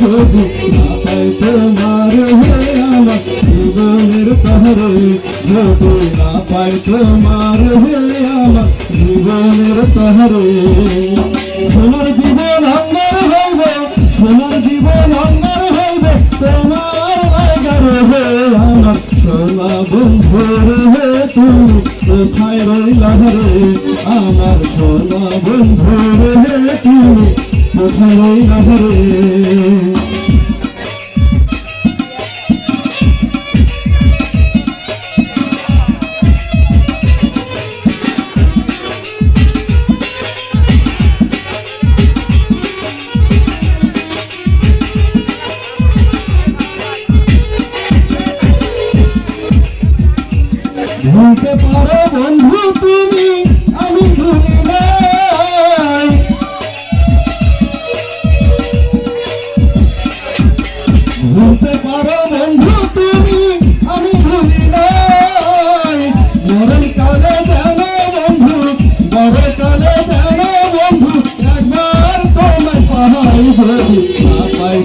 না পাই তোমার হে আমার জীবনের তহরে যদি না পাই তোমার হে আমার জীবনের তহরে সোনার জীবন অঙ্গার হইবে সোনার জীবন অঙ্গার হইবে তোমার লাগার হে আমার সোনা বন্ধুর হে তুমি। কোথায় রইলা রে আমার সোনা বন্ধুর হে তুমি। কোথায় রইলা রে ভুলতে পারো বন্ধু তুমি, আমি ভুলি নাই। ভুলতে পারো বন্ধু তুমি, আমি ভুলি নাই। মরণ কালে যেন বন্ধু বড় কালে যেন বন্ধু, একবার তোমায় পাই যদি না পাই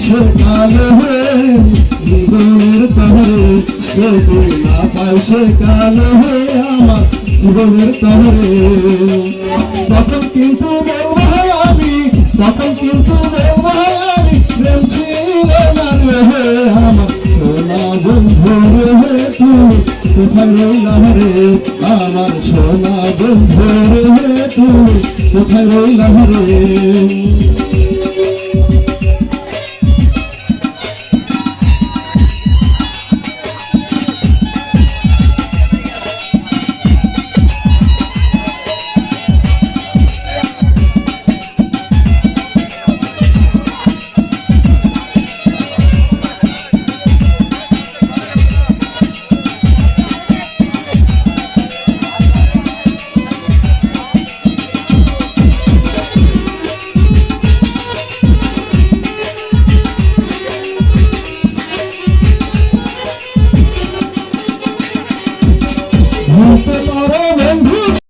যদি না পাই সে কালে হে আমার জীবনের তাহরে তখন কিন্তু আমি, তখন কিন্তু আমি, প্রেম ছিল না রে আমার সোনা বন্ধু রে তুমি কোথায় রইলা রে, আমার সোনা বন্ধু রে, তুমি? কোথায় রইলা রে?